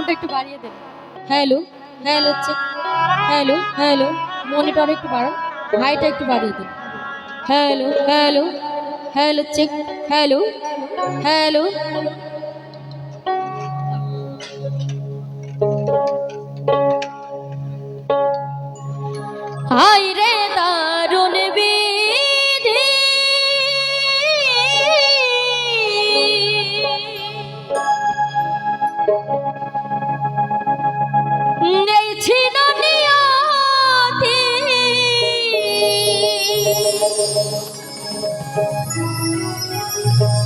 সাউন্ডটা একটু বাড়িয়ে দেন। Hello hello hello hello monitor একটু বাড়ান। হাইটা একটু বাড়িয়ে দিন। Hello hello hello check hello hello Thank you.